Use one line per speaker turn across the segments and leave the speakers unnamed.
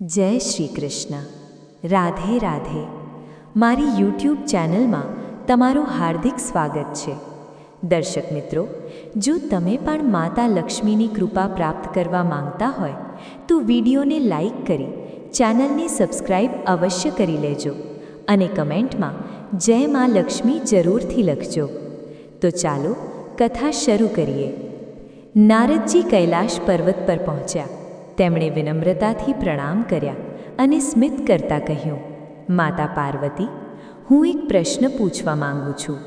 જય શ્રી કૃષ્ણ. રાધે રાધે. મારી યુટ્યુબ ચેનલમાં તમારું હાર્દિક સ્વાગત છે. દર્શક મિત્રો, જો તમે પણ માતા લક્ષ્મીની કૃપા પ્રાપ્ત કરવા માંગતા હોય, તો વિડીયોને લાઈક કરી ચેનલને સબસ્ક્રાઈબ અવશ્ય કરી લેજો અને કમેન્ટમાં જય માં લક્ષ્મી જરૂરથી લખજો. તો ચાલો કથા શરૂ કરીએ. નારદજી કૈલાશ પર્વત પર પહોંચ્યા. તેમણે વિનમ્રતાથી પ્રણામ કર્યા અને સ્મિત કરતા કહ્યું, માતા પાર્વતી, હું એક પ્રશ્ન પૂછવા માંગુ છું.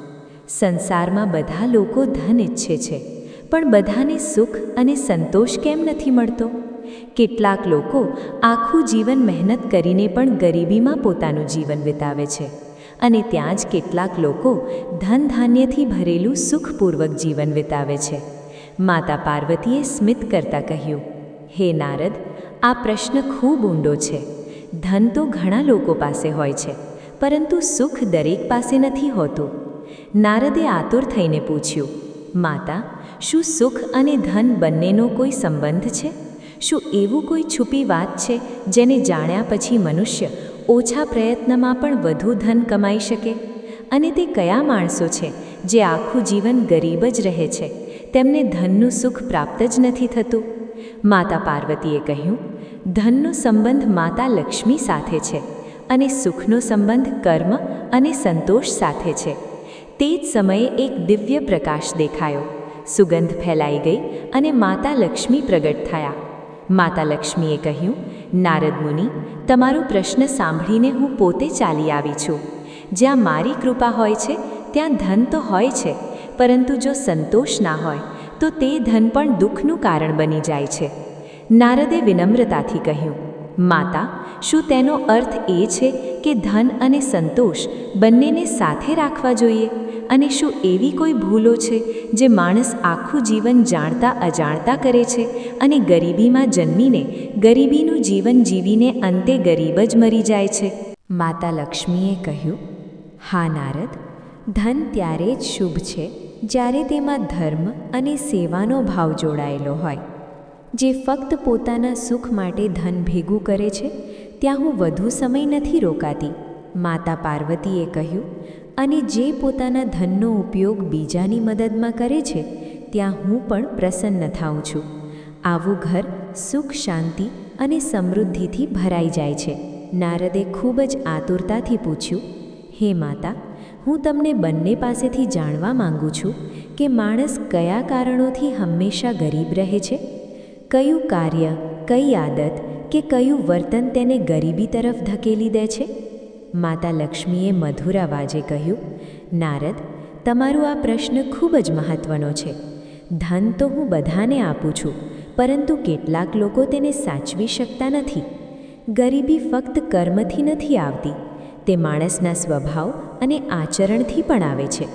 સંસારમાં બધા લોકો ધન ઈચ્છે છે, પણ બધાને સુખ અને સંતોષ કેમ નથી મળતો? કેટલાક લોકો આખું જીવન મહેનત કરીને પણ ગરીબીમાં પોતાનું જીવન વિતાવે છે અને ત્યાં જ કેટલાક લોકો ધન ધાન્યથી ભરેલું સુખપૂર્વક જીવન વિતાવે છે. માતા પાર્વતીએ સ્મિત કરતા કહ્યું હે નારદ, આ પ્રશ્ન ખૂબ ઊંડો છે. ધન તો ઘણા લોકો પાસે હોય છે, પરંતુ સુખ દરેક પાસે નથી હોતું. નારદે આતુર થઈને પૂછ્યું, માતા, શું સુખ અને ધન બંનેનો કોઈ સંબંધ છે? શું એવું કોઈ છુપી વાત છે જેને જાણ્યા પછી મનુષ્ય ઓછા પ્રયત્નમાં પણ વધુ ધન કમાઈ શકે? અને તે કયા માણસો છે જે આખું જીવન ગરીબ જ રહે છે? તેમને ધનનું સુખ પ્રાપ્ત જ નથી થતું. માતા પાર્વતીએ કહ્યું, ધનનો સંબંધ માતા લક્ષ્મી સાથે છે અને સુખનો સંબંધ કર્મ અને સંતોષ સાથે છે. તે જ સમયે એક દિવ્ય પ્રકાશ દેખાયો. સુગંધ ફેલાઈ ગઈ અને માતા લક્ષ્મી પ્રગટ થયા. માતા લક્ષ્મીએ કહ્યું, નારદ મુનિ, તમારો પ્રશ્ન સાંભળીને હું પોતે ચાલી આવી છું. જ્યાં મારી કૃપા હોય છે, ત્યાં ધન તો હોય છે, પરંતુ જો સંતોષ ના હોય તો તે ધન પણ દુઃખનું કારણ બની જાય છે. નારદે વિનમ્રતાથી કહ્યું, માતા, શું તેનો અર્થ એ છે કે ધન અને સંતોષ બંનેને સાથે રાખવા જોઈએ? અને શું એવી કોઈ ભૂલો છે જે માણસ આખું જીવન જાણતા અજાણતા કરે છે અને ગરીબીમાં જન્મીને ગરીબીનું જીવન જીવીને અંતે ગરીબ જ મરી જાય છે? માતા લક્ષ્મીએ કહ્યું, હા નારદ, ધન ત્યારે જ શુભ છે જ્યારે તેમાં ધર્મ અને સેવાનો ભાવ જોડાયેલો હોય, જે ફક્ત પોતાના સુખ માટે ધન ભેગું કરે છે, ત્યાં હું વધુ સમય નથી રોકાતી, માતા પાર્વતીએ કહ્યું. અને જે પોતાના ધનનો ઉપયોગ બીજાની મદદમાં કરે છે, ત્યાં હું પણ પ્રસન્ન થાઉં છું. આવું ઘર સુખ, શાંતિ અને સમૃદ્ધિથી ભરાઈ જાય છે. નારદે ખૂબ જ આતુરતાથી પૂછ્યું, હે માતા હું તમને બંને પાસેથી જાણવા માંગુ છું કે માણસ કયા કારણોથી હંમેશા ગરીબ રહે છે? કયું કાર્ય, કઈ આદત કે કયું વર્તન તેને ગરીબી તરફ ધકેલી દે છે? માતા લક્ષ્મીએ મધુર અવાજે કહ્યું, નારદ, તમારો આ પ્રશ્ન ખૂબ જ મહત્વનો છે. ધન તો હું બધાને આપું છું, પરંતુ કેટલાક લોકો તેને સાચવી શકતા નથી. ગરીબી ફક્ત કર્મથી નથી આવતી. તે માણસના સ્વભાવ અને આચરણથી પણ આવે છે.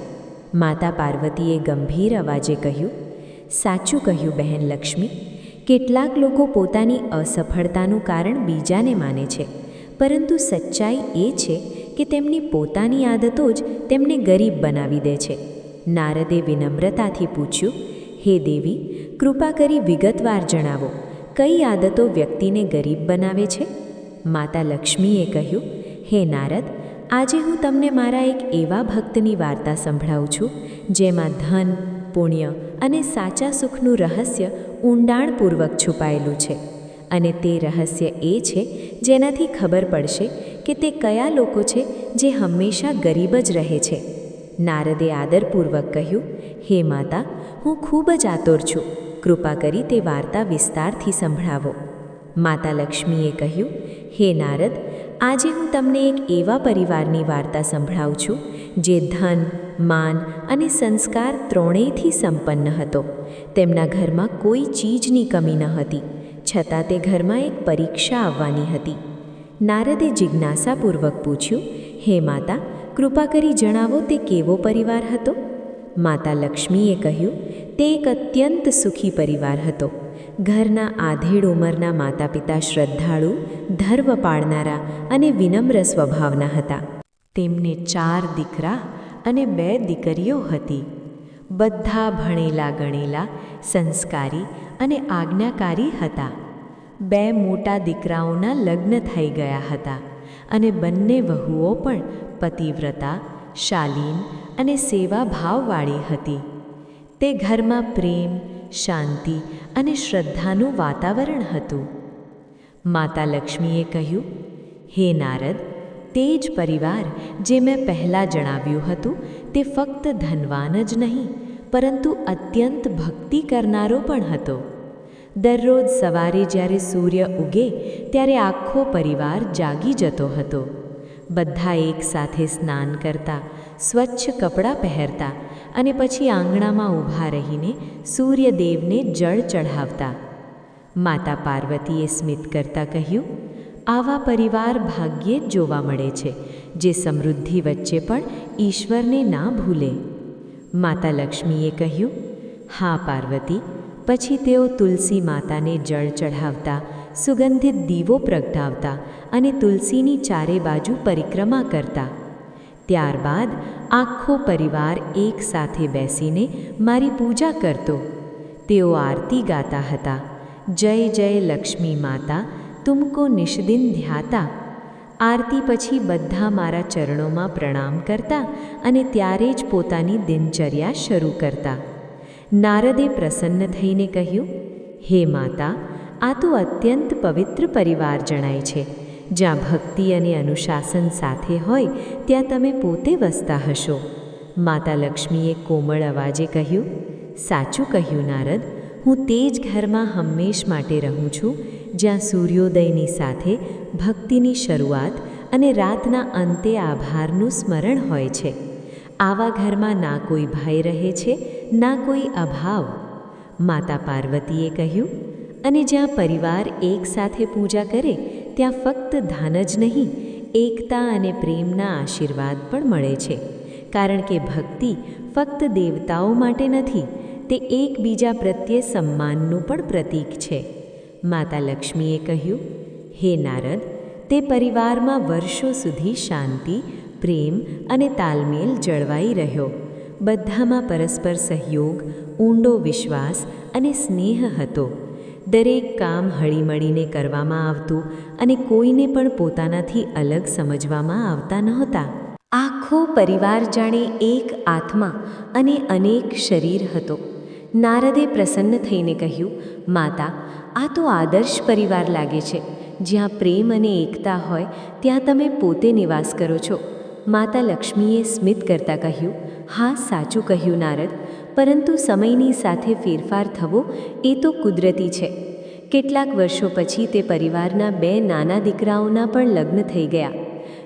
માતા પાર્વતીએ ગંભીર અવાજે કહ્યું, સાચું કહ્યું બહેન લક્ષ્મી, કેટલાક લોકો પોતાની અસફળતાનું કારણ બીજાને માને છે, પરંતુ સચ્ચાઈ એ છે કે તેમની પોતાની આદતો જ તેમને ગરીબ બનાવી દે છે. નારદે વિનમ્રતાથી પૂછ્યું, હે દેવી, કૃપા કરી વિગતવાર જણાવો, કઈ આદતો વ્યક્તિને ગરીબ બનાવે છે? માતા લક્ષ્મીએ કહ્યું, હે નારદ આજે હું તમને મારા એક એવા ભક્તની વાર્તા સંભળાવું છું, જેમાં ધન, પુણ્ય અને સાચા સુખનું રહસ્ય ઊંડાણપૂર્વક છુપાયેલું છે. અને તે રહસ્ય એ છે, જેનાથી ખબર પડશે કે તે કયા લોકો છે જે હંમેશા ગરીબ જ રહે છે. નારદે આદરપૂર્વક કહ્યું, હે માતા, હું ખૂબ જ આતુર છું. કૃપા કરી તે વાર્તા વિસ્તારથી સંભળાવો. માતા લક્ષ્મીએ કહ્યું, હે નારદ આજે હું તમને એક એવા પરિવારની વાર્તા સંભળાવું છું, જે ધન, માન અને સંસ્કાર ત્રણેયથી સંપન્ન હતો. તેમના ઘરમાં કોઈ ચીજની કમી ન હતી, છતાં તે ઘરમાં એક પરીક્ષા આવવાની હતી. નારદે જિજ્ઞાસાપૂર્વક પૂછ્યું, હે માતા, કૃપા કરી જણાવો તે કેવો પરિવાર હતો? માતા લક્ષ્મીએ કહ્યું, તે એક અત્યંત સુખી પરિવાર હતો. ઘરના આધેડ ઉંમરના માતા પિતા શ્રદ્ધાળુ, ધર્મ પાળનારા અને વિનમ્ર સ્વભાવના હતા. તેમને ચાર દીકરા અને બે દીકરીઓ હતી. બધા ભણેલા ગણેલા, સંસ્કારી અને આજ્ઞાકારી હતા. બે મોટા દીકરાઓના લગ્ન થઈ ગયા હતા અને બંને વહુઓ પણ પતિવ્રતા, શાલીન અને સેવાભાવવાળી હતી. તે ઘરમાં પ્રેમ શાંતિ અને શ્રદ્ધાનું વાતાવરણ હતું. માતા લક્ષ્મીએ કહ્યું, હે નારદ, તે જ પરિવાર જે મેં પહેલાં જણાવ્યું હતું, તે ફક્ત ધનવાન જ નહીં, પરંતુ અત્યંત ભક્તિ કરનારો પણ હતો. દરરોજ સવારે જ્યારે સૂર્ય ઉગે, ત્યારે આખો પરિવાર જાગી જતો હતો. બધા એકસાથે સ્નાન કરતા, સ્વચ્છ કપડાં પહેરતા અને પછી આંગણામાં ઊભા રહીને સૂર્યદેવને જળ ચઢાવતા. માતા પાર્વતીએ સ્મિત કરતાં કહ્યું, આવા પરિવાર ભાગ્યે જ જોવા મળે છે, જે સમૃદ્ધિ વચ્ચે પણ ઈશ્વરને ના ભૂલે. માતા લક્ષ્મીએ કહ્યું, હા પાર્વતી, પછી તેઓ તુલસી માતાને જળ ચઢાવતા સુગંધિત દીવો પ્રગટાવતા અને તુલસીની ચારે બાજુ પરિક્રમા કરતા. ત્યારબાદ આખો પરિવાર એક સાથે બેસીને મારી પૂજા કરતો. તેઓ આરતી ગાતા હતા. જય જય લક્ષ્મી માતા, તુમકો નિષ્દિન ધ્યાતા. આરતી પછી બધા મારા ચરણોમાં પ્રણામ કરતા અને ત્યારે જ પોતાની દિનચર્યા શરૂ કરતા. નારદે પ્રસન્ન થઈને કહ્યું, હે માતા આ તો અત્યંત પવિત્ર પરિવાર જણાય છે. જ્યાં ભક્તિ અને અનુશાસન સાથે હોય, ત્યાં તમે પોતે વસતા હશો. માતા લક્ષ્મીએ કોમળ અવાજે કહ્યું, સાચું કહ્યું નારદ, હું તે જ ઘરમાં હંમેશ માટે રહું છું, જ્યાં સૂર્યોદયની સાથે ભક્તિની શરૂઆત અને રાતના અંતે આભારનું સ્મરણ હોય છે. આવા ઘરમાં ના કોઈ ભય રહે છે, ના કોઈ અભાવ. માતા પાર્વતીએ કહ્યું અને જ્યાં પરિવાર એક સાથે પૂજા કરે, ત્યાં ફક્ત ધાન જ નહીં, એકતા અને પ્રેમના આશીર્વાદ પણ મળે છે. કારણ કે ભક્તિ ફક્ત દેવતાઓ માટે નથી, તે એકબીજા પ્રત્યે સન્માનનું પણ પ્રતીક છે. માતા લક્ષ્મીએ કહ્યું, હે નારદ, તે પરિવારમાં વર્ષો સુધી શાંતિ, પ્રેમ અને તાલમેલ જળવાઈ રહ્યો. બધામાં પરસ્પર સહયોગ, ઊંડો વિશ્વાસ અને સ્નેહ હતો. દરેક કામ હળીમળીને કરવામાં આવતું અને કોઈને પણ પોતાનાથી અલગ સમજવામાં આવતા નહોતા. આખો પરિવાર જાણે એક આત્મા અને અનેક શરીર હતો. નારદે પ્રસન્ન થઈને કહ્યું, માતા, આ તો આદર્શ પરિવાર લાગે છે. જ્યાં પ્રેમ અને એકતા હોય, ત્યાં તમે પોતે નિવાસ કરો છો. માતા લક્ષ્મીએ સ્મિત કરતાં કહ્યું, હા, સાચું કહ્યું નારદ. પરંતુ સમયની સાથે ફેરફાર થવો એ તો કુદરતી છે. કેટલાક વર્ષો પછી તે પરિવારના બે નાના દીકરાઓના પણ લગ્ન થઈ ગયા.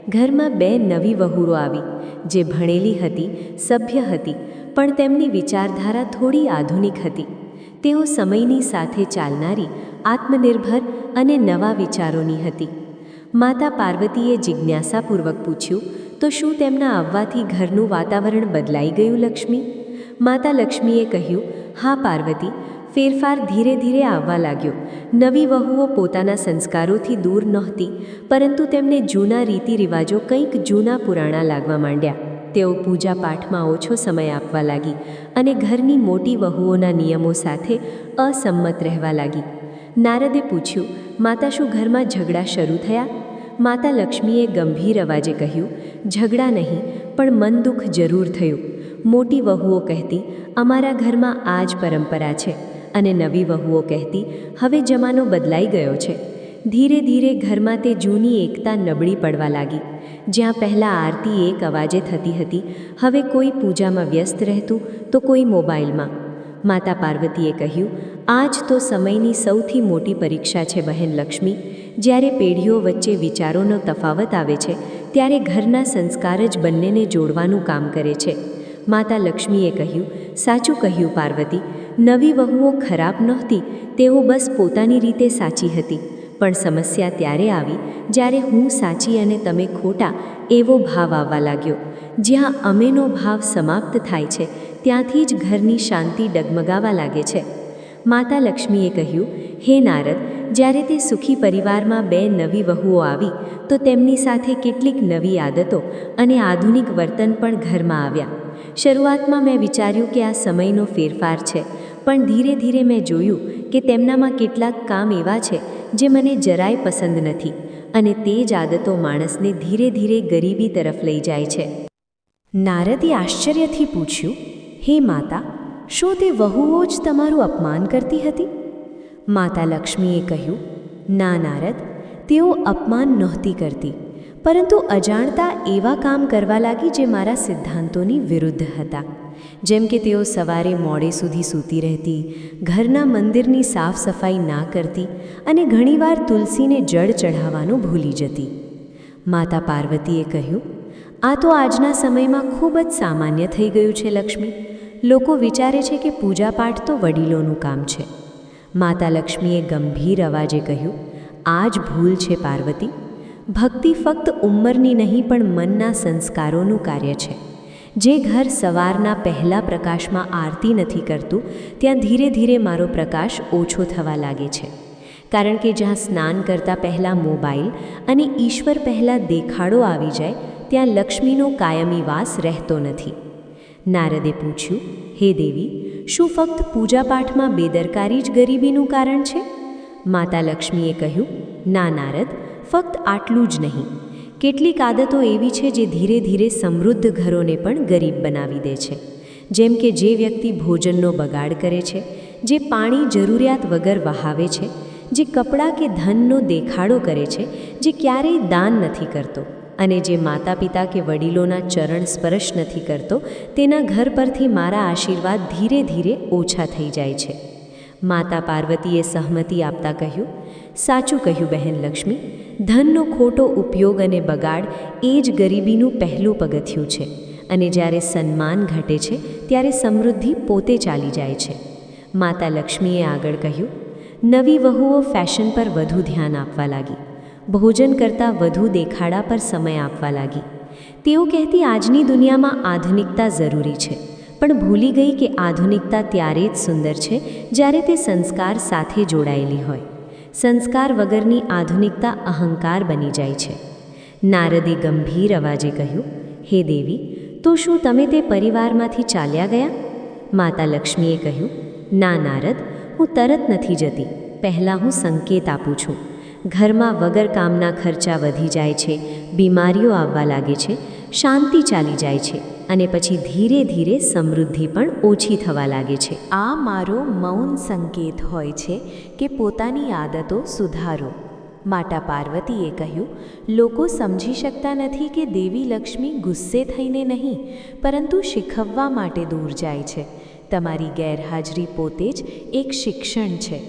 ઘરમાં બે નવી વહુરો આવી, જે ભણેલી હતી, સભ્ય હતી, પણ તેમની વિચારધારા થોડી આધુનિક હતી. તેઓ સમયની સાથે ચાલનારી, આત્મનિર્ભર અને નવા વિચારોની હતી. માતા પાર્વતીએ જિજ્ઞાસાપૂર્વક પૂછ્યું, તો શું તેમના આવવાથી ઘરનું વાતાવરણ બદલાઈ ગયું, લક્ષ્મી? માતા લક્ષ્મીએ કહ્યું, હા, પાર્વતી. ફેરફાર ધીરે ધીરે આવવા લાગ્યો. નવી વહુઓ પોતાના સંસ્કારોથી દૂર નહોતી, પરંતુ તેમને જૂના રીતિ રિવાજો કંઈક જૂના પુરાણા લાગવા માંડ્યા. તેઓ પૂજા પાઠમાં ઓછો સમય આપવા લાગી અને ઘરની મોટી વહુઓના નિયમો સાથે અસંમત રહેવા લાગી. નારદે પૂછ્યું, માતા શું ઘરમાં ઝઘડા શરૂ થયા? માતા લક્ષ્મીએ ગંભીર અવાજે કહ્યું, ઝઘડા નહીં, પણ મન દુઃખ જરૂર થયું. મોટી વહુઓ કહેતી, અમારા ઘરમાં આ જ પરંપરા છે. અને નવી વહુઓ કહેતી, હવે જમાનો બદલાઈ ગયો છે. ધીરે ધીરે ઘરમાં તે જૂની એકતા નબળી પડવા લાગી. જ્યાં પહેલાં આરતી એક અવાજે થતી હતી, હવે કોઈ પૂજામાં વ્યસ્ત રહેતું તો કોઈ મોબાઈલમાં. માતા પાર્વતીએ કહ્યું આ જ તો સમયની સૌથી મોટી પરીક્ષા છે બહેન લક્ષ્મી. જ્યારે પેઢીઓ વચ્ચે વિચારોનો તફાવત આવે છે, ત્યારે ઘરના સંસ્કાર જ બંનેને જોડવાનું કામ કરે છે. માતા લક્ષ્મીએ કહ્યું, સાચું કહ્યું પાર્વતી, નવી વહુઓ ખરાબ નહોતી, તેઓ બસ પોતાની રીતે સાચી હતી. પણ સમસ્યા ત્યારે આવી જ્યારે હું સાચી અને તમે ખોટા એવો ભાવ આવવા લાગ્યો. જ્યાં અમેનો ભાવ સમાપ્ત થાય છે, ત્યાંથી જ ઘરની શાંતિ ડગમગાવા લાગે છે. માતા લક્ષ્મીએ કહ્યું, હે નારદ, જ્યારે તે સુખી પરિવારમાં બે નવી વહુઓ આવી, તો તેમની સાથે કેટલીક નવી આદતો અને આધુનિક વર્તન પણ ઘરમાં આવ્યા. શરૂઆતમાં મેં વિચાર્યું કે આ સમયનો ફેરફાર છે, પણ ધીરે ધીરે મેં જોયું કે તેમનામાં કેટલાક કામ એવા છે જે મને જરાય પસંદ નથી અને તે જ આદતો માણસને ધીરે ધીરે ગરીબી તરફ લઈ જાય છે. નારદે આશ્ચર્યથી પૂછ્યું, હે માતા, શું તે વહુઓ જ તમારું અપમાન કરતી હતી? માતા લક્ષ્મીએ કહ્યું, ના નારદ, તેઓ અપમાન નહોતી કરતી. પરંતુ અજાણતા એવા કામ કરવા લાગી જે મારા સિદ્ધાંતોની વિરુદ્ધ હતા. જેમ કે તેઓ સવારે મોડે સુધી સૂતી રહેતી, ઘરના મંદિરની સાફ સફાઈ ના કરતી અને ઘણીવાર તુલસીને જળ ચઢાવવાનું ભૂલી જતી. માતા પાર્વતીએ કહ્યું, આ તો આજના સમયમાં ખૂબ જ સામાન્ય થઈ ગયું છે, લક્ષ્મી. લોકો વિચારે છે કે પૂજાપાઠ તો વડીલોનું કામ છે. માતા લક્ષ્મીએ ગંભીર અવાજે કહ્યું, આ જ ભૂલ છે, પાર્વતી. ભક્તિ ફક્ત ઉંમરની નહીં, પણ મનના સંસ્કારોનું કાર્ય છે. જે ઘર સવારના પહેલા પ્રકાશમાં આરતી નથી કરતું, ત્યાં ધીરે ધીરે મારો પ્રકાશ ઓછો થવા લાગે છે. કારણ કે જ્યાં સ્નાન કરતાં પહેલાં મોબાઈલ અને ઈશ્વર પહેલાં દેખાડો આવી જાય, ત્યાં લક્ષ્મીનો કાયમી વાસ રહેતો નથી. નારદે પૂછ્યું, હે દેવી, શું ફક્ત પૂજાપાઠમાં બેદરકારી જ ગરીબીનું કારણ છે? માતા લક્ષ્મીએ કહ્યું, ના નારદ ફક્ત આટલું જ નહીં, કેટલીક આદતો એવી છે જે ધીરે ધીરે સમૃદ્ધ ઘરોને પણ ગરીબ બનાવી દે છે. જેમ કે જે વ્યક્તિ ભોજનનો બગાડ કરે છે, જે પાણી જરૂરિયાત વગર વહાવે છે, જે કપડાં કે ધનનો દેખાડો કરે છે, જે ક્યારેય દાન નથી કરતો અને જે માતા પિતા કે વડીલોના ચરણ સ્પર્શ નથી કરતો, તેના ઘર પરથી મારા આશીર્વાદ ધીરે ધીરે ઓછા થઈ જાય છે. માતા પાર્વતીએ સહમતી આપતા કહ્યું, સાચું કહ્યું, બહેન લક્ષ્મી ધનનો ખોટો ઉપયોગ અને બગાડ એ જ ગરીબીનું પહેલું પગથિયું છે. અને જ્યારે સન્માન ઘટે છે, ત્યારે સમૃદ્ધિ પોતે ચાલી જાય છે. માતા લક્ષ્મીએ આગળ કહ્યું, નવી વહુઓ ફેશન પર વધુ ધ્યાન આપવા લાગી. ભોજન કરતાં વધુ દેખાડા પર સમય આપવા લાગી. તેઓ કહેતી આજની દુનિયામાં આધુનિકતા જરૂરી છે. પણ ભૂલી ગઈ કે આધુનિકતા ત્યારે જ સુંદર છે, જ્યારે તે સંસ્કાર સાથે જોડાયેલી હોય. સંસ્કાર વગરની આધુનિકતા અહંકાર બની જાય છે. નારદે ગંભીર અવાજે કહ્યું, હે દેવી, તો શું તમે તે પરિવારમાંથી ચાલ્યા ગયા? માતા લક્ષ્મીએ કહ્યું, ના નારદ, હું તરત નથી જતી. પહેલાં હું સંકેત આપું છું. ઘરમાં વગર કામના ખર્ચા વધી જાય છે, બીમારીઓ આવવા લાગે છે, શાંતિ ચાલી જાય છે. અને પછી ધીરે ધીરે સમૃદ્ધિ પણ ઓછી થવા લાગે છે. આ મારો મૌન સંકેત હોય છે કે પોતાની આદતો સુધારો. માતા પાર્વતીએ કહ્યું, લોકો સમજી શકતા નથી કે દેવી લક્ષ્મી ગુસ્સે થઈને નહીં, પરંતુ શીખવવા માટે દૂર જાય છે. તમારી ગેરહાજરી પોતે જ એક શિક્ષણ છે.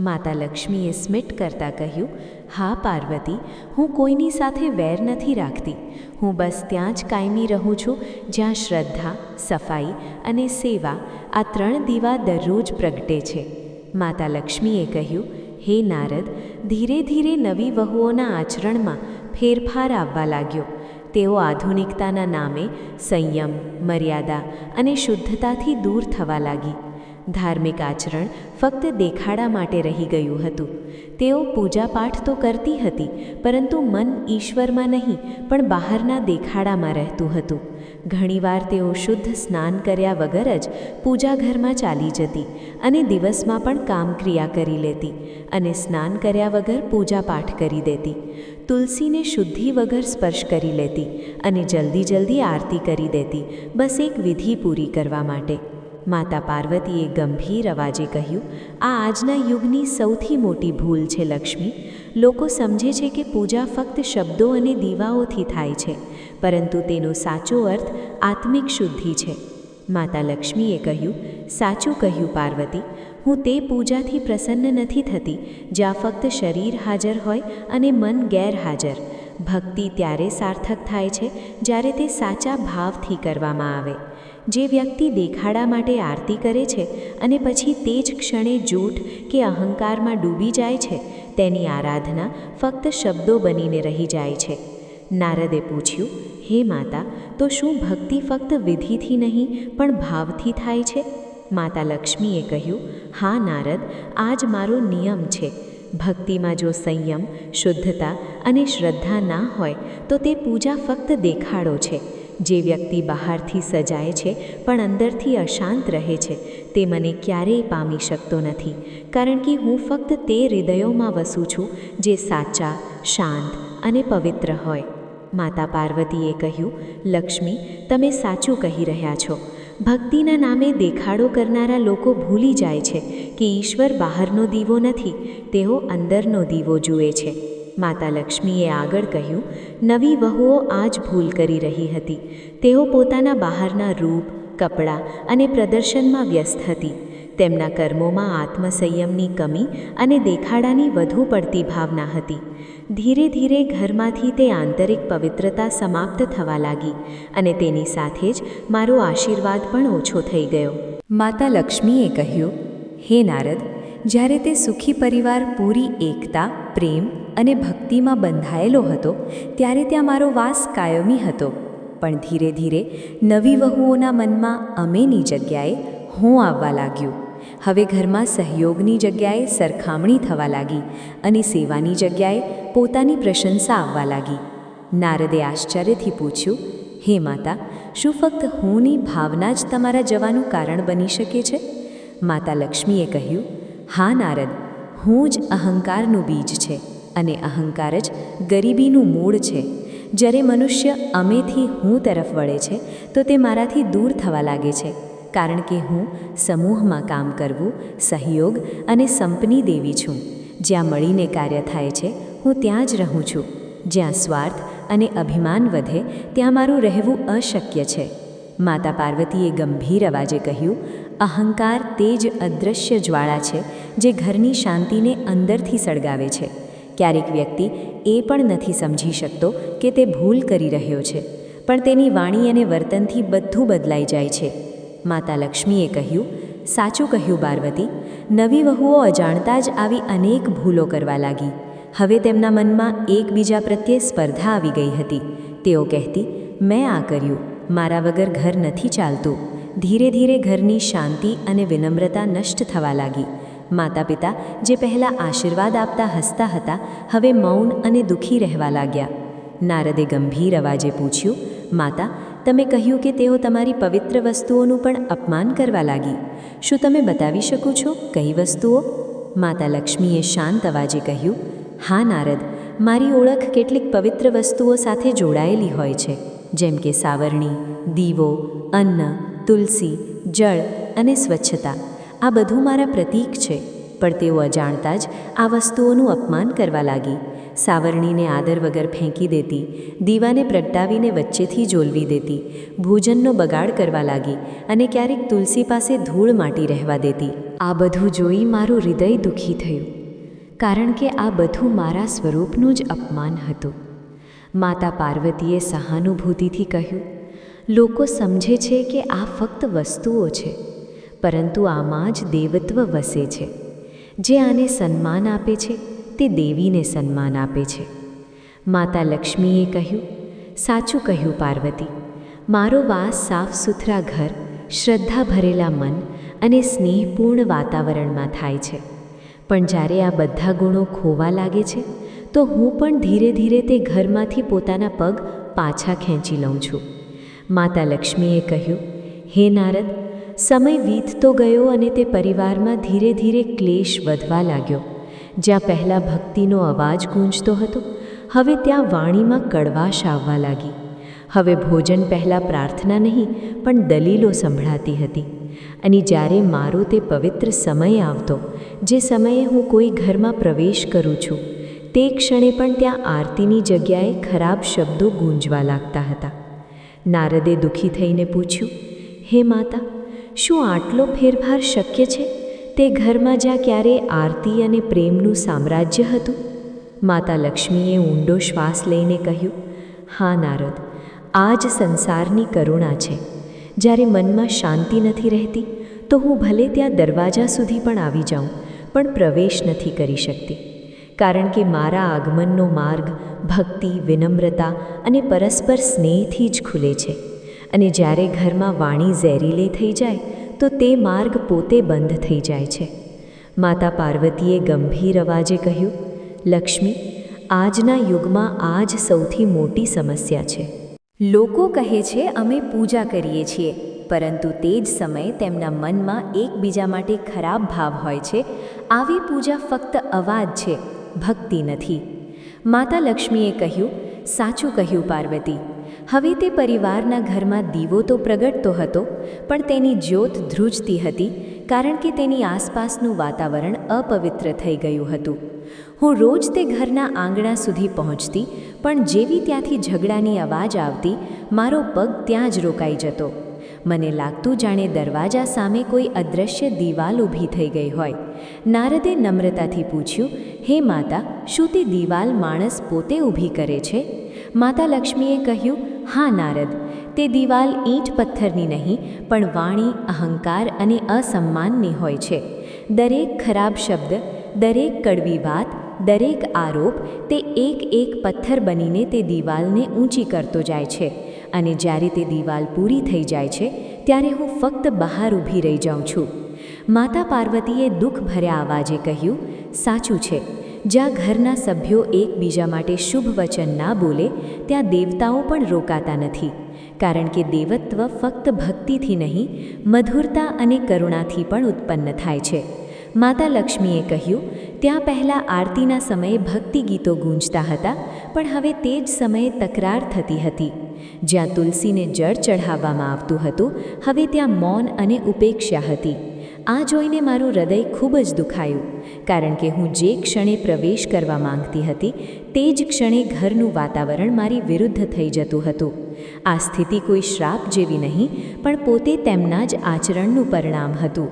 માતા લક્ષ્મીએ સ્મિટ કરતાં કહ્યું હા, પાર્વતી, હું કોઈની સાથે વેર નથી રાખતી. હું બસ ત્યાં જ કાયમી રહું છું, જ્યાં શ્રદ્ધા, સફાઈ અને સેવા આ ત્રણ દીવા દરરોજ પ્રગટે છે. માતા લક્ષ્મીએ કહ્યું, હે નારદ, ધીરે ધીરે નવી વહુઓના આચરણમાં ફેરફાર આવવા લાગ્યો. તેઓ આધુનિકતાના નામે સંયમ, મર્યાદા અને શુદ્ધતાથી દૂર થવા લાગી. ધાર્મિક આચરણ ફક્ત દેખાડા માટે રહી ગયું હતું. તેઓ પૂજાપાઠ તો કરતી હતી, પરંતુ મન ઈશ્વરમાં નહીં, પણ બહારના દેખાડામાં રહેતું હતું. ઘણીવાર તેઓ શુદ્ધ સ્નાન કર્યા વગર જ પૂજાઘરમાં ચાલી જતી અને દિવસમાં પણ કામક્રિયા કરી લેતી અને સ્નાન કર્યા વગર પૂજાપાઠ કરી દેતી. તુલસીને શુદ્ધિ વગર સ્પર્શ કરી લેતી અને જલ્દી જલ્દી આરતી કરી દેતી. બસ એક વિધિ પૂરી કરવા માટે. માતા પાર્વતીએ ગંભીર અવાજે કહ્યું, આ આજના યુગની સૌથી મોટી ભૂલ છે, લક્ષ્મી. લોકો સમજે છે કે પૂજા ફક્ત શબ્દો અને દીવાઓથી થાય છે, પરંતુ તેનો સાચો અર્થ આત્મિક શુદ્ધિ છે. માતા લક્ષ્મીએ કહ્યું, સાચું કહ્યું પાર્વતી. હું તે પૂજાથી પ્રસન્ન નથી થતી, જ્યાં ફક્ત શરીર હાજર હોય અને મન ગેરહાજર. ભક્તિ ત્યારે સાર્થક થાય છે, જ્યારે તે સાચા ભાવથી કરવામાં આવે. જે વ્યક્તિ દેખાડા માટે આરતી કરે છે અને પછી તે જ ક્ષણે જૂઠ કે અહંકારમાં ડૂબી જાય છે, તેની આરાધના ફક્ત શબ્દો બનીને રહી જાય છે. નારદે પૂછ્યું, હે માતા, તો શું ભક્તિ ફક્ત વિધિથી નહીં, પણ ભાવથી થાય છે? માતા લક્ષ્મીએ કહ્યું, હા નારદ આ જ મારો નિયમ છે. ભક્તિમાં જો સંયમ, શુદ્ધતા અને શ્રદ્ધા ના હોય, તો તે પૂજા ફક્ત દેખાડો છે. જે વ્યક્તિ બહારથી સજાય છે, પણ અંદરથી અશાંત રહે છે, તે મને ક્યારેય પામી શકતો નથી. કારણ કે હું ફક્ત તે હૃદયોમાં વસું છું, જે સાચા, શાંત અને પવિત્ર હોય. માતા પાર્વતીએ કહ્યું, લક્ષ્મી, તમે સાચું કહી રહ્યા છો. ભક્તિના નામે દેખાડો કરનારા લોકો ભૂલી જાય છે કે ઈશ્વર બહારનો દીવો નથી, તેઓ અંદરનો દીવો જુએ છે. માતા લક્ષ્મીએ આગળ કહ્યું, નવી વહુઓ આ જ ભૂલ કરી રહી હતી. તેઓ પોતાના બહારના રૂપ, કપડાં અને પ્રદર્શનમાં વ્યસ્ત હતી. તેમના કર્મોમાં આત્મસંયમની કમી અને દેખાડાની વધુ પડતી ભાવના હતી. ધીરે ધીરે ઘરમાંથી તે આંતરિક પવિત્રતા સમાપ્ત થવા લાગી અને તેની સાથે જ મારો આશીર્વાદ પણ ઓછો થઈ ગયો. માતા લક્ષ્મીએ કહ્યું, હે નારદ, જ્યારે તે સુખી પરિવાર પૂરી એકતા, પ્રેમ અને ભક્તિમાં બંધાયેલો હતો, ત્યારે ત્યાં મારો વાસ કાયમી હતો. પણ ધીરે ધીરે નવી વહુઓના મનમાં અમેની જગ્યાએ હું આવવા લાગ્યું. હવે ઘરમાં સહયોગની જગ્યાએ સરખામણી થવા લાગી અને સેવાની જગ્યાએ પોતાની પ્રશંસા આવવા લાગી. નારદે આશ્ચર્યથી પૂછ્યું, હે માતા, શું ફક્ત હુંની ભાવના જ તમારા જવાનું કારણ બની શકે છે? માતા લક્ષ્મીએ કહ્યું, હા નારદ, હું જ અહંકારનું બીજ છે. અને અહંકાર જ ગરીબીનું મૂળ છે. જ્યારે મનુષ્ય અમેથી હું તરફ વળે છે, તો તે મારાથી દૂર થવા લાગે છે, કારણ કે હું સમૂહમાં કામ કરવું, સહયોગ અને સંપની દેવી છું. જ્યાં મળીને કાર્ય થાય છે, હું ત્યાં જ રહું છું. જ્યાં સ્વાર્થ અને અભિમાન વધે, ત્યાં મારું રહેવું અશક્ય છે. માતા પાર્વતીએ ગંભીર અવાજે કહ્યું, અહંકાર તે જ અદૃશ્ય જ્વાળા છે, જે ઘરની શાંતિને અંદરથી સળગાવે છે. ક્યારેક વ્યક્તિ એ પણ નથી સમજી શકતો કે તે ભૂલ કરી રહ્યો છે, પણ તેની વાણી અને વર્તનથી બધું બદલાઈ જાય છે. માતા લક્ષ્મીએ કહ્યું, સાચું કહ્યું પાર્વતી, નવી વહુઓ અજાણતા જ આવી અનેક ભૂલો કરવા લાગી. હવે તેમના મનમાં એકબીજા પ્રત્યે સ્પર્ધા આવી ગઈ હતી. તેઓ કહેતી, મેં આ કર્યું, મારા વગર ઘર નથી ચાલતું. ધીરે ધીરે ઘરની શાંતિ અને વિનમ્રતા નષ્ટ થવા લાગી. માતા પિતા જે પહેલાં આશીર્વાદ આપતા હસતા હતા, હવે મૌન અને દુઃખી રહેવા લાગ્યા. નારદે ગંભીર અવાજે પૂછ્યું, માતા, તમે કહ્યું કે તેઓ તમારી પવિત્ર વસ્તુઓનું પણ અપમાન કરવા લાગી. શું તમે બતાવી શકો છો કઈ વસ્તુઓ? માતા લક્ષ્મીએ શાંત અવાજે કહ્યું, હા, નારદ, મારી ઓળખ કેટલીક પવિત્ર વસ્તુઓ સાથે જોડાયેલી હોય છે, જેમ કે સાવરણી, દીવો, અન્ન, તુલસી, જળ અને સ્વચ્છતા. આ બધું મારા પ્રતીક છે. પણ તેઓ અજાણતા જ આ વસ્તુઓનું અપમાન કરવા લાગી. સાવરણીને આદર વગર ફેંકી દેતી, દીવાને પ્રગટાવીને વચ્ચેથી જોલવી દેતી, ભોજનનો બગાડ કરવા લાગી અને ક્યારેક તુલસી પાસે ધૂળ માટી રહેવા દેતી. આ બધું જોઈ મારું હૃદય દુઃખી થયું, કારણ કે આ બધું મારા સ્વરૂપનું જ અપમાન હતું. માતા પાર્વતીએ સહાનુભૂતિથી કહ્યું, લોકો સમજે છે કે આ ફક્ત વસ્તુઓ છે. પરંતુ આમાં જ દેવત્વ વસે છે. જે આને સન્માન આપે છે, તે દેવીને સન્માન આપે છે. માતા લક્ષ્મીએ કહ્યું, સાચું કહ્યું પાર્વતી, મારો વાસ સાફ સુથરા ઘર, શ્રદ્ધા ભરેલા મન અને સ્નેહપૂર્ણ વાતાવરણમાં થાય છે. પણ જ્યારે આ બધા ગુણો ખોવા લાગે છે, તો હું પણ ધીરે ધીરે તે ઘરમાંથી પોતાના પગ પાછા ખેંચી લઉં છું. માતા લક્ષ્મીએ કહ્યું, હે નારદ સમય વીતતો ગયો અને તે પરિવારમાં ધીરે ધીરે ક્લેશ વધવા લાગ્યો. જ્યાં પહેલાં ભક્તિનો અવાજ ગૂંજતો હતો, હવે ત્યાં વાણીમાં કડવાશ આવવા લાગી. હવે ભોજન પહેલાં પ્રાર્થના નહીં, પણ દલીલો સંભળાતી હતી. અને જ્યારે મારો તે પવિત્ર સમય આવતો, જે સમયે હું કોઈ ઘરમાં પ્રવેશ કરું છું, તે ક્ષણે પણ ત્યાં આરતીની જગ્યાએ ખરાબ શબ્દો ગૂંજવા લાગતા હતા. નારદે દુઃખી થઈને પૂછ્યું, હે માતા શું આટલો ફેરફાર શક્ય છે? તે ઘરમાં જ્યાં ક્યારે આરતી અને પ્રેમનું સામ્રાજ્ય હતું, માતા લક્ષ્મીએ ઊંડો શ્વાસ લઈને કહ્યું, હા નારદ, આ જ સંસારની કરુણા છે. જ્યારે મનમાં શાંતિ નથી રહેતી, તો હું ભલે ત્યાં દરવાજા સુધી પણ આવી જાઉં, પણ પ્રવેશ નથી કરી શકતી. કારણ કે મારા આગમનનો માર્ગ ભક્તિ, વિનમ્રતા અને પરસ્પર સ્નેહથી જ ખુલે છે. અને જ્યારે ઘરમાં વાણી ઝેરીલે થઈ જાય, તો તે માર્ગ પોતે બંધ થઈ જાય છે. માતા પાર્વતીએ ગંભીર અવાજે કહ્યું, લક્ષ્મી, આજના યુગમાં આ જ સૌથી મોટી સમસ્યા છે. લોકો કહે છે, અમે પૂજા કરીએ છીએ, પરંતુ તે જ સમયે તેમના મનમાં એકબીજા માટે ખરાબ ભાવ હોય છે. આવી પૂજા ફક્ત અવાજ છે, ભક્તિ નથી. માતા લક્ષ્મીએ કહ્યું, સાચું કહ્યું પાર્વતી હવે તે પરિવારના ઘરમાં દીવો તો પ્રગટતો હતો, પણ તેની જ્યોત ધ્રુજતી હતી કારણ કે તેની આસપાસનું વાતાવરણ અપવિત્ર થઈ ગયું હતું. હું રોજ તે ઘરના આંગણા સુધી પહોંચતી, પણ જેવી ત્યાંથી ઝઘડાની અવાજ આવતી, મારો પગ ત્યાં જ રોકાઈ જતો. મને લાગતું જાણે દરવાજા સામે કોઈ અદૃશ્ય દિવાલ ઊભી થઈ ગઈ હોય. નારદે નમ્રતાથી પૂછ્યું, હે માતા, શું તે દિવાલ માણસ પોતે ઊભી કરે છે? માતા લક્ષ્મીએ કહ્યું, હા નારદ, તે દિવાલ ઈંટ પથ્થરની નહીં, પણ વાણી, અહંકાર અને અસમ્માનની હોય છે. દરેક ખરાબ શબ્દ, દરેક કડવી વાત, દરેક આરોપ, તે એક એક પથ્થર બનીને તે દિવાલને ઊંચી કરતો જાય છે. અને જ્યારે તે દિવાલ પૂરી થઈ જાય છે, ત્યારે હું ફક્ત બહાર ઊભી રહી જાઉં છું. માતા પાર્વતીએ દુઃખ ભર્યા અવાજે કહ્યું, સાચું છે. જ્યાં ઘરના સભ્યો એકબીજા માટે શુભ વચન ના બોલે, ત્યાં દેવતાઓ પણ રોકાતા નથી. કારણ કે દેવત્વ ફક્ત ભક્તિથી નહીં, મધુરતા અને કરુણાથી પણ ઉત્પન્ન થાય છે. માતા લક્ષ્મીએ કહ્યું, ત્યાં પહેલાં આરતીના સમયે ભક્તિ ગીતો ગૂંજતા હતા, પણ હવે તે જ સમયે તકરાર થતી હતી. જ્યાં તુલસીને જળ ચઢાવવામાં આવતું હતું, હવે ત્યાં મૌન અને ઉપેક્ષા હતી. આ જોઈને મારું હૃદય ખૂબ જ દુખાયું, કારણ કે હું જે ક્ષણે પ્રવેશ કરવા માંગતી હતી, તે જ ક્ષણે ઘરનું વાતાવરણ મારી વિરુદ્ધ થઈ જતું હતું. આ સ્થિતિ કોઈ શ્રાપ જેવી નહીં, પણ પોતે તેમના જ આચરણનું પરિણામ હતું.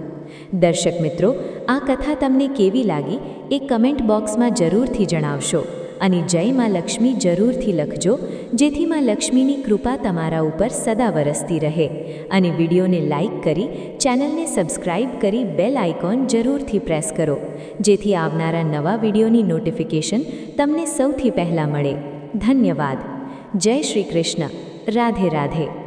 દર્શક મિત્રો, આ કથા તમને કેવી લાગી એ કમેન્ટ બોક્સમાં જરૂરથી જણાવશો. અને જય માં લક્ષ્મી જરૂરથી લખજો, જેથી માં લક્ષ્મીની કૃપા તમારા ઉપર સદા વરસતી રહે. અને વિડીયોને લાઇક કરી, ચેનલને સબસ્ક્રાઇબ કરી બેલ આઇકોન જરૂરથી પ્રેસ કરો, જેથી આવનારા નવા વિડીયોની નોટિફિકેશન તમને સૌથી પહેલાં મળે. ધન્યવાદ. જય શ્રી કૃષ્ણ. રાધે રાધે.